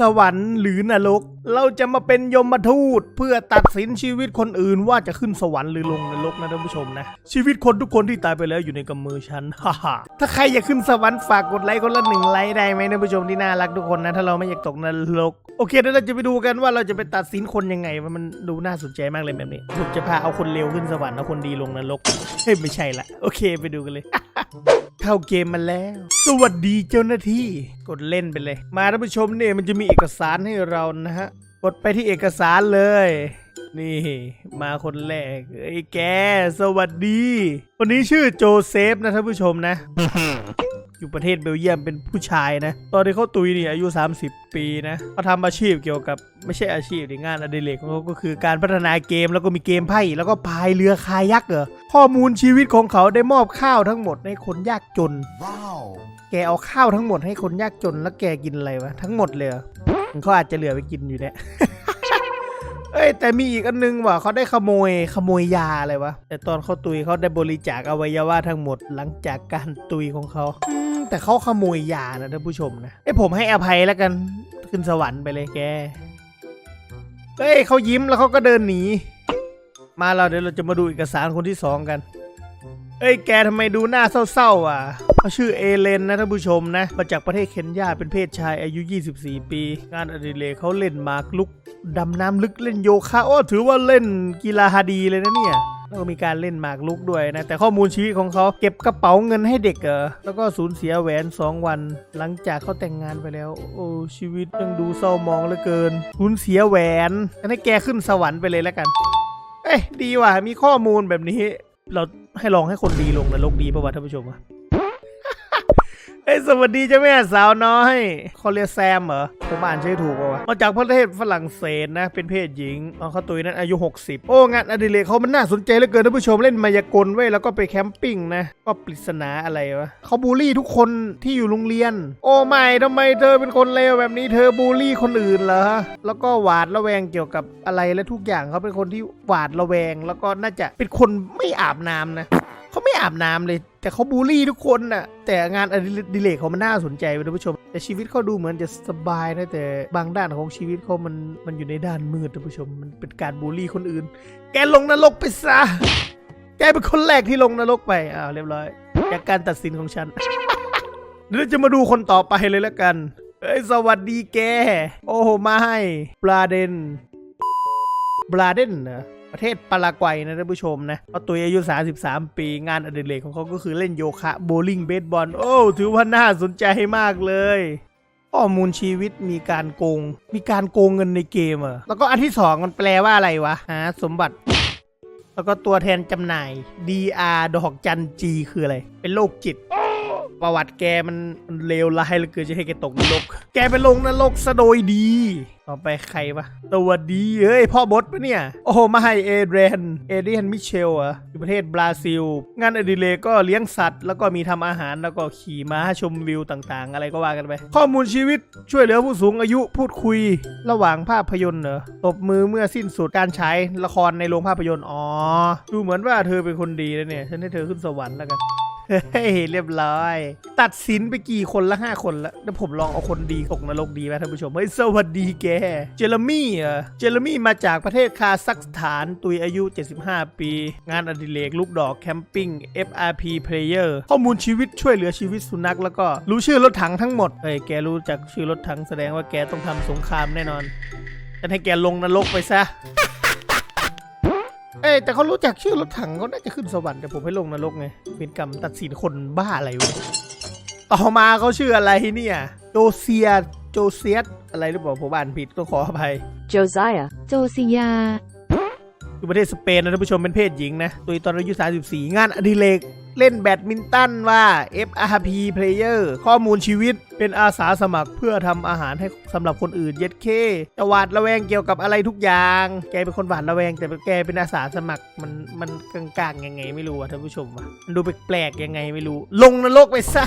สวรรค์หรือนรก เราจะมาเป็นยมทูต เพื่อตัดสินชีวิตคนอื่นว่าจะขึ้นสวรรค์หรือลงนรกนะท่านผู้ชมนะ ชีวิตคนทุกคนที่ตายไปแล้วอยู่ในกำมือฉันฮ่าฮ่าถ้าใครอยากขึ้นสวรรค์ฝากกดไลค์คนละหนึ่งไลค์ได้ไหมท่านผู้ชมที่น่ารักทุกคนนะ ถ้าเราไม่อยากตกนรก โอเคเดี๋ยวเราจะไปดูกันว่าเราจะไปตัดสินคนยังไงมันดูน่าสนใจมากเลยแบบนี้ผมจะพาเอาคนเลวขึ้นสวรรค์เอาคนดีลงนรกเฮ้ยไม่ใช่ละโอเคไปดูกันเลย เข้าเกมมาแล้ว สวัสดีเจ้าหน้าที่กดเล่นไปเลย มาท่านผู้ชมเนี่ยมันจะมีเอกสารให้เรานะฮะ กดไปที่เอกสารเลย นี่ มาคนแรกไอ้ยแก สวัสดี คนนี้ชื่อโจเซฟนะท่านผู้ชมนะ อยู่ประเทศเบลเยียมเป็นผู้ชายนะ ตอนที่เขาตุยนี่อายุ 30 ปีนะเขาทำอาชีพเกี่ยวกับไม่ใช่อาชีพดิงานอดิเรกของเขาก็คือการพัฒนาเกมแล้วก็มีเกมไพ่แล้วก็พายเรือคายักเหรอข้อมูลชีวิตของเขาได้มอบข้าวทั้งหมดให้คนยากจน Wow. แกเอาข้าวทั้งหมดให้คนยากจนแล้วแกกินอะไรวะทั้งหมดเลยเหรอเขาอาจจะเหลือไปกินอยู่เนี่ยเอ้ยแต่มีอีกอันนึงว่ะเขาได้ขโมยขโมยยาอะไรวะแต่ตอนเขาตุยเขาได้บริจาคอวัยวะทั้งหมดหลังจากการตุยของเขาอืม แต่เขาขโมยยานะท่านผู้ชมนะไอ้ยผมให้อภัยแล้วกันขึ้นสวรรค์ไปเลยแกเฮ้ยเขายิ้มแล้วเขาก็เดินหนี มาเราเดี๋ยวเราจะมาดูเอกสารคนที่สองกัน เอ้ยแกทำไมดูหน้าเศร้าๆอะเขาชื่อเอเลนนะท่านผู้ชมนะ มาจากประเทศเคนยาเป็นเพศชายอายุ 24 ปี งานอดิเรกเขาเล่นมากลุกดำน้ำลึกเล่นโยคะโอ้ถือว่าเล่นกีฬาฮาดีเลยนะเนี่ย แล้วก็มีการเล่นหมากลุกด้วยนะ แต่ข้อมูลชีวิตของเขาเก็บกระเป๋าเงินให้เด็กเหรอแล้วก็สูญเสียแหวน 2 วัน หลังจากเขาแต่งงานไปแล้ว โอ้ชีวิตยังดูเศร้ามองเหลือเกิน สูญเสียแหวนงั้นให้แกขึ้นสวรรค์ไปเลยแล้วกัน เอ้ยดีว่ะมีข้อมูลแบบนี้ เราให้ลองให้คนดีลงนรกดีป่ะวะท่านผู้ชมอะ เอ้ยสวัสดีเจ้าแม่สาวน้อยเขาเรียกแซมเหรอผมอ่านชื่อถูกป่าวะมาจากประเทศฝรั่งเศสนะ เป็นเพศหญิงอ๋อเขาตุยนั้นอายุ 60 โอ้งานอดิเรกเขามันน่าสนใจเหลือเกินท่านผู้ชมเล่นมายากลไว้แล้วก็ไปแคมปิ้งนะ ก็ปริศนาอะไรวะเขาบูลลี่ทุกคนที่อยู่โรงเรียน โอ้ไม่ทำไมเธอเป็นคนเลวแบบนี้เธอบูลลี่คนอื่นเหรอแล้วก็หวาดระแวงเกี่ยวกับอะไรและทุกอย่างเขาเป็นคนที่หวาดระแวง แล้วก็น่าจะเป็นคนไม่อาบน้ำนะเขาไม่อาบน้ำเลย แต่เขาบูลลี่ทุกคนน่ะ แต่งานอดิเรกเขามันน่าสนใจเว้ยท่านผู้ชม แต่ชีวิตเขาดูเหมือนจะสบายนะแต่บางด้านของชีวิตเขามันมันอยู่ในด้านมืดท่านผู้ชม มันเป็นการบูลลี่คนอื่น แกลงนรกไปซะ แกเป็นคนแรกที่ลงนรกไป อ้าวเรียบร้อย จากการตัดสินของฉันเดี๋ยวจะมาดูคนต่อไปเลยแล้วกัน เอ้ยสวัสดีแก โอ้โหมาให้บราเดนบราเดนเหรอ ประเทศปารากวัยนะท่านผู้ชมนะเขาตัวอายุ 33 ปีงานอดิเรกของเขาก็คือเล่นโยคะโบว์ลิ่งเบสบอล โอ้ถือว่าน่าสนใจมากเลยข้อมูลชีวิตมีการโกง มีการโกงเงินในเกมเหรอแล้วก็อันที่สองมันแปลว่าอะไรวะหาสมบัติ แล้วก็ตัวแทนจำหน่าย DR ดอกจันจีคืออะไร เป็นโรคจิต ประวัติแกมันเลวร้ายเหลือเกินจะให้แกตกนรก แกไปลงนรกซะโดยดี ต่อไปใครวะสวัสดีเฮ้ย พ่อบดปะเนี่ย โอ้มาให้เอเดรนเอเดรียนมิเชลอะอยู่ประเทศบราซิล งานอดิเรกก็เลี้ยงสัตว์ แล้วก็มีทำอาหารแล้วก็ขี่ม้าชมวิวต่างๆ อะไรก็ว่ากันไป ข้อมูลชีวิตช่วยเหลือผู้สูงอายุพูดคุย ระหว่างภาพยนตร์เหรอตบมือเมื่อสิ้นสุดการฉายละครในโรงภาพยนตร์อ๋อดูเหมือนว่าเธอเป็นคนดีแล้วเนี่ยฉันให้เธอขึ้นสวรรค์แล้วกัน เฮ้ยเรียบร้อย ตัดสินไปกี่คนละห้าคนละแล้วผมลองเอาคนดีตกนรกดีไหมท่านผู้ชม เฮ้ย สวัสดีแก เจเรมี่เหรอเจเรมี่มาจากประเทศคาซัคสถาน ตุยอายุ 75 ปี งานอดิเรกลูกดอกแคมปิ้ง FRP Player ข้อมูลชีวิตช่วยเหลือชีวิตสุนัขแล้วก็รู้ชื่อรถถังทั้งหมด เฮ้ย แกรู้จักชื่อรถถังแสดงว่าแกต้องทำสงครามแน่นอนจะให้แกลงนรกไปซะ เอ้ยแต่เขารู้จักชื่อรถถังเขาน่าจะขึ้นสวรรค์แต่ผมให้ลงนรกไงเป็นกรรมตัดสินคนบ้าอะไรวะต่อมาเขาชื่ออะไรเนี่ยโจเซียโจเซียสอะไรหรือเปล่าผมอ่านผิดต้องขออภัย Josiah โจซิยาอยู่ประเทศสเปนนะท่านผู้ชมเป็นเพศหญิงนะตัวตอนอายุ 34 งานอดิเรก เล่นแบดมินตันว่า FRP Player ข้อมูลชีวิตเป็นอาสาสมัครเพื่อทำอาหารให้สำหรับคนอื่นเย็ดเคจะหวาดระแวงเกี่ยวกับอะไรทุกอย่าง แกเป็นคนหวาดระแวง แต่แกเป็นอาสาสมัครมันมันกลางๆยังไงไม่รู้อะท่านผู้ชมอะมันดูแปลกๆยังไงไม่รู้ ลงนรกไปซะ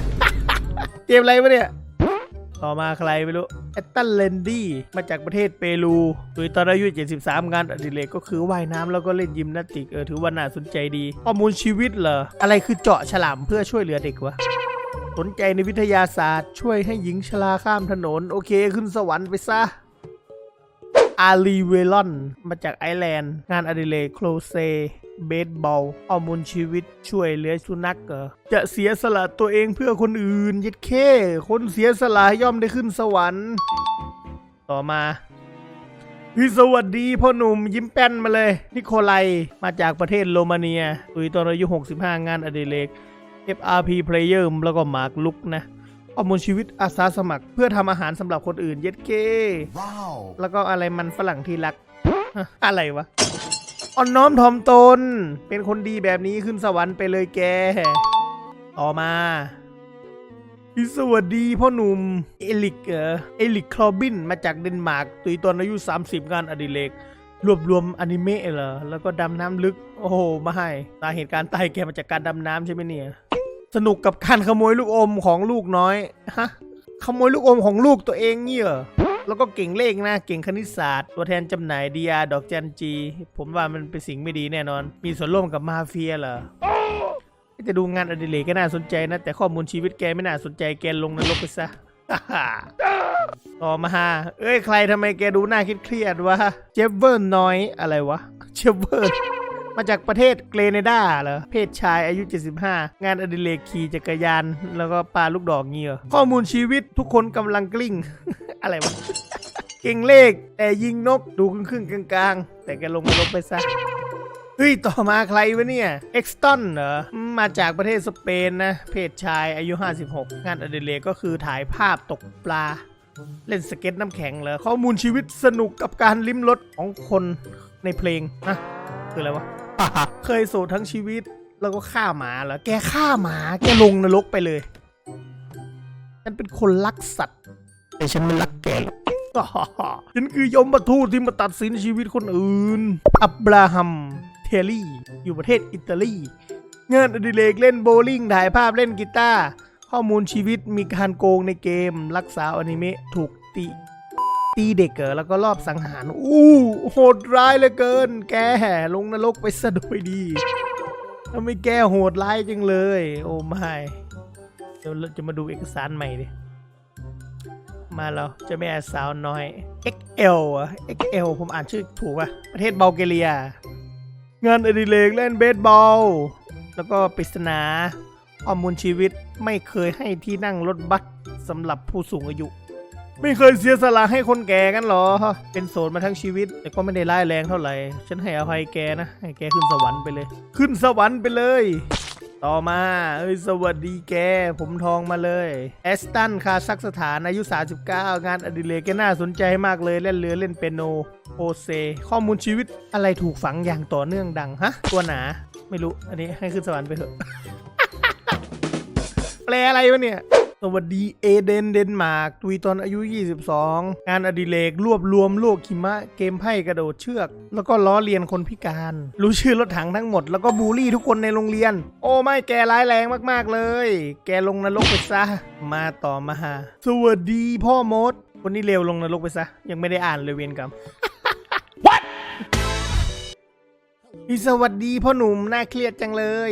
เกมอะไรวะเนี่ย ต่อมาใครไม่รู้แอตตันเลนดี้มาจากประเทศเปรูโดยตอนอายุ 73 งานอดิเรกก็คือว่ายน้ำแล้วก็เล่นยิมนาติกเออถือว่าน่าสนใจดี ข้อมูลชีวิตเหรอ อะไรคือเจาะฉลามเพื่อช่วยเหลือเด็กวะสนใจในวิทยาศาสตร์ ช่วยให้หญิงชราข้ามถนน โอเคขึ้นสวรรค์ไปซะอารีเวลอน มาจากไอร์แลนด์ งานอดิเรกโคลเซ เบสบอลข้อมูลชีวิตช่วยเหลือสุนัขเหรอจะเสียสละตัวเองเพื่อคนอื่นยัดเข้คนเสียสละย่อมได้ขึ้นสวรรค์ ต่อมาพี่สวัสดีพ่อหนุ่มยิ้มแป้นมาเลย นิโคไลมาจากประเทศโรมาเนียตุยตอนอายุ 65 งานอดิเรก FRP Player แล้วก็มาร์กลุกนะข้อมูลชีวิตอาสาสมัคร เพื่อทำอาหารสำหรับคนอื่นเย็ดเก้ Wow. แล้วก็อะไรมันฝรั่งที่รักฮะอะไรวะ อ่อนน้อมถ่อมตน เป็นคนดีแบบนี้ขึ้นสวรรค์ไปเลยแก ต่อมาสวัสดีพ่อหนุ่ม เอลิกเออเอลิกคลอบินมาจากเดนมาร์กตุยตอนอายุ 30 งานอดิเรกรวบรวมอนิเมะเหรอ แล้วก็ดำน้ำลึก โอ้โห มาให้สาเหตุการณ์ตายแกมาจากการดำน้ำใช่ไหมเนี่ย สนุกกับการขโมยลูกอมของลูกน้อย ฮะ ขโมยลูกอมของลูกตัวเองเนี่ย แล้วก็เก่งเลขนะ เก่งคณิตศาสตร์ ตัวแทนจำหน่ายดีอาดอกจันจี ผมว่ามันเป็นสิ่งไม่ดีแน่นอน มีส่วนร่วมกับมาเฟียเหรอจะดูงานอดิเรกก็น่าสนใจนะ แต่ข้อมูลชีวิตแกไม่น่าสนใจแกลงนรกไปซะต่อมาเอ้ยใครทำไมแกดูหน้าเครียดวะ เจฟเวอร์น้อยอะไรวะ เจฟเวอร์ มาจากประเทศเกรเนดาเหรอ เพศชายอายุ 75 งานอดิเรกขี่จักรยาน แล้วก็ปาลูกดอกเงี้ยข้อมูลชีวิตทุกคนกำลังกลิ้ง อะไรวะ เก่งเลข แต่ยิงนกดูครึ่งกลางๆ แต่แกลงมาลบไปซะเฮ้ย ต่อมาใครวะเนี่ย เอ็กซ์ตันเหรอ มาจากประเทศสเปนนะ เพศชายอายุ 56 งานอดิเรกก็คือถ่ายภาพตกปลาเล่นสเก็ตน้ำแข็งเหรอข้อมูลชีวิตสนุกกับการลิ้มรสของคนในเพลงนะคืออะไรวะ เคยโสดทั้งชีวิต แล้วก็ฆ่าหมาเหรอแกฆ่าหมาแกลงนรกไปเลยฉันเป็นคนรักสัตว์ แต่ฉันไม่รักแกหรอกฉันคือยมทูตที่มาตัดสินชีวิตคนอื่น อับราฮัม เทลลี่ อยู่ประเทศอิตาลี งานอดิเรกเล่นโบว์ลิ่งถ่ายภาพเล่นกีตาร์ ข้อมูลชีวิตมีการโกงในเกม รักษาอนิเมะถูกตี ตีเด็กเหรอแล้วก็รอบสังหาร อู้โหดร้ายเหลือเกิน แกแห่ลงนรกไปซะโดยดีทำไมแกโหดร้ายจังเลย โอ้ไม่เดี๋ยวจะมาดูเอกสารใหม่ดิ มาแล้วจะแม่สาวน้อย XL อะ XL ผมอ่านชื่อถูกป่ะ ประเทศบัลแกเรียงานอดิเรกเล่นเบสบอล แล้วก็ปริศนาข้อมูลชีวิตไม่เคยให้ที่นั่งรถบัสสำหรับผู้สูงอายุ ไม่เคยเสียสละให้คนแก่กันหรอ เป็นโสดมาทั้งชีวิต แต่ก็ไม่ได้ร้ายแรงเท่าไหร่ ฉันให้อภัยแกนะ ให้แกขึ้นสวรรค์ไปเลย ขึ้นสวรรค์ไปเลย ต่อมา เอ้ย สวัสดีแก ผมทองมาเลย แอสตันคาซักสถานอายุ 39 งานอดิเรกแกน่าสนใจมากเลย เล่นเรือเล่นเปียโน โอเซ ข้อมูลชีวิตอะไรถูกฝังอย่างต่อเนื่องดัง ฮะ ตัวหนา ไม่รู้ อันนี้ให้ขึ้นสวรรค์ไปเถอะ แปลอะไรวะเนี่ย สวัสดีเอเดนเดนมาร์กตุยตอนอายุ 22 งานอดิเรกรวบรวมโลกหิมะ เกมไพ่กระโดดเชือก แล้วก็ล้อเลียนคนพิการ รู้ชื่อรถถังทั้งหมด แล้วก็บูลลี่ทุกคนในโรงเรียน โอ้ไม่แกร้ายแรงมากๆเลย แกลงนรกไปซะ มาต่อมาหาสวัสดีพ่อมด คนนี้เร็วลงนรกไปซะ ยังไม่ได้อ่านเลยเวียนกรรม What สวัสดีพ่อหนุ่มน่าเครียดจังเลย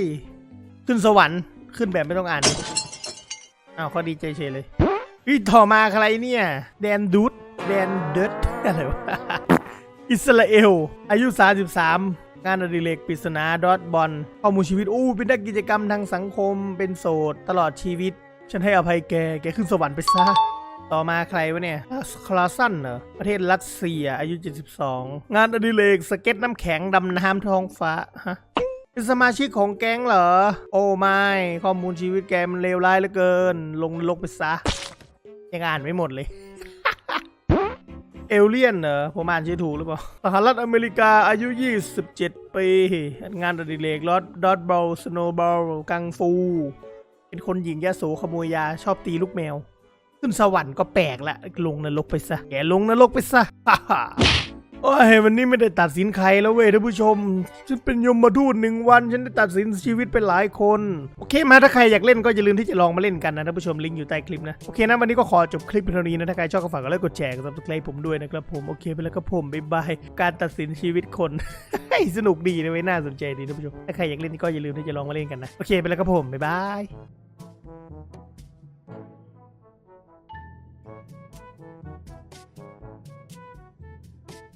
ขึ้นสวรรค์ขึ้นแบบไม่ต้องอ่าน อ้าวเขาดีใจเฉยเลยเฮ้ยต่อมาใครเนี่ย แดนดูดแดนเดิร์ดอะไรวะอิสราเอล อายุ 33 งานอดิเรกปริศนาดอทบอลข้อมูลชีวิต อู้ เป็นนักกิจกรรมทางสังคม เป็นโสด ตลอดชีวิต ฉันให้อภัยแก แกขึ้นสวรรค์ไปซะ ต่อมาใครวะเนี่ย คลาสันเหรอ ประเทศรัสเซีย อายุ 72 งานอดิเรกสเก็ตน้ำแข็งดำน้ำท้องฟ้า ฮะ เป็นสมาชิกของแก๊งเหรอ โอ้ไม่ข้อมูลชีวิตแกมันเลวร้ายเหลือเกิน ลงนรกไปซะ ยังอ่านไม่หมดเลย เอลเลียนเหรอ ผมอ่านชื่อถูกหรือเปล่า สหรัฐอเมริกาอายุ 27 ปี งานอดิเรกลอดดอทบอลสโนบอลกังฟู เป็นคนหญิงยาโสขโมยยาชอบตีลูกแมว ขึ้นสวรรค์ก็แปลกละ ลงนรกไปซะ แกลงนรกไปซะ โอ้ยวันนี้ไม่ได้ตัดสินใครแล้วเว้ยท่านผู้ชม ฉันเป็นยมมาทูตหนึ่งวัน ฉันได้ตัดสินชีวิตไปหลายคน โอเคมาถ้าใครอยากเล่นก็อย่าลืมที่จะลองมาเล่นกันนะท่านผู้ชมลิงก์อยู่ใต้คลิปนะ โอเคนะวันนี้ก็ขอจบคลิปเพียงเท่านี้นะ ถ้าใครชอบก็ฝากกดไลค์กดแชร์กดซับสไครต์ผมด้วยนะครับผม โอเคไปแล้วก็ผมบ๊ายบายการตัดสินชีวิตคน สนุกดีนะเว้ยน่าสนใจดีท่านผู้ชมถ้าใครอยากเล่นก็อย่าลืมที่จะลองมาเล่นกันนะโอเคไปแล้วก็ผมบ๊ายบาย